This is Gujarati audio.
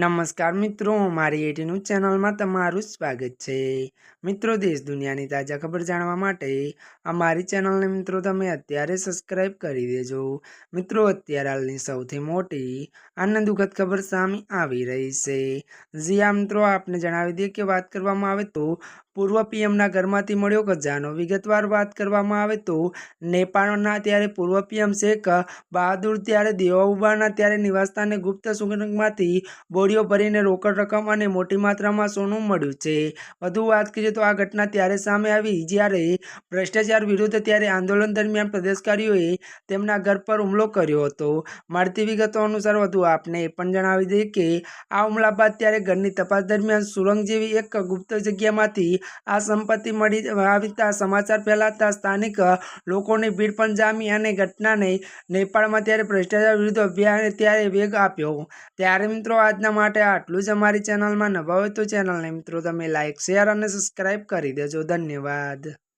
નમસ્કાર મિત્રો, મારી એટીનું ચેનલમાં તમારું સ્વાગત છે. મિત્રો, દેશ દુનિયાની તાજા ખબર જાણવા માટે અમારી ચેનલને મિત્રો તમે અત્યારે સબસ્ક્રાઈબ કરી દેજો. મિત્રો, અત્યારે હાલની સૌથી મોટી આનંદ દુઃખદ ખબર સામે આવી રહી છે. જી આ મિત્રો, આપને જણાવી દઈએ કે વાત કરવામાં આવે તો પૂર્વ પીએમના ઘરમાંથી મળ્યો ખજાનો વિગતવાર વાત કરવામાં આવે તો, નેપાળના ત્યારે પૂર્વ પીએમ શેખ બહાદુર, ત્યારે દેવાઉબાના ત્યારે નિવાસસ્થાને ગુપ્ત સુરંગમાંથી બોડીઓ ભરીને રોકડ રકમ અને મોટી માત્રામાં સોનું મળ્યું છે. વધુ વાત કરીએ તો આ ઘટના ત્યારે સામે આવી જ્યારે ભ્રષ્ટાચાર વિરુદ્ધ ત્યારે આંદોલન દરમિયાન પ્રદેશકારીઓએ તેમના ઘર પર હુમલો કર્યો હતો. મળતી વિગતો અનુસાર વધુ આપને એ પણ જણાવી દઈએ કે, આ હુમલા બાદ ત્યારે ઘરની તપાસ દરમિયાન સુરંગ જેવી એક ગુપ્ત જગ્યામાંથી આ સંપત્તિ મળી આવતા સમાચાર ફેલાતા સ્થાનિક લોકોની ભીડ પણ જામી અને ઘટનાને નેપાળમાં ત્યારે ભ્રષ્ટાચાર વિરુદ્ધ અભિયાને ત્યારે વેગ આપ્યો. ત્યારે મિત્રો, આજના માટે આટલું જ અમારી ચેનલમાં નવા હોય તો ચેનલને મિત્રો, તમે લાઇક શેર અને સબસ્ક્રાઈબ કરી દેજો. ધન્યવાદ.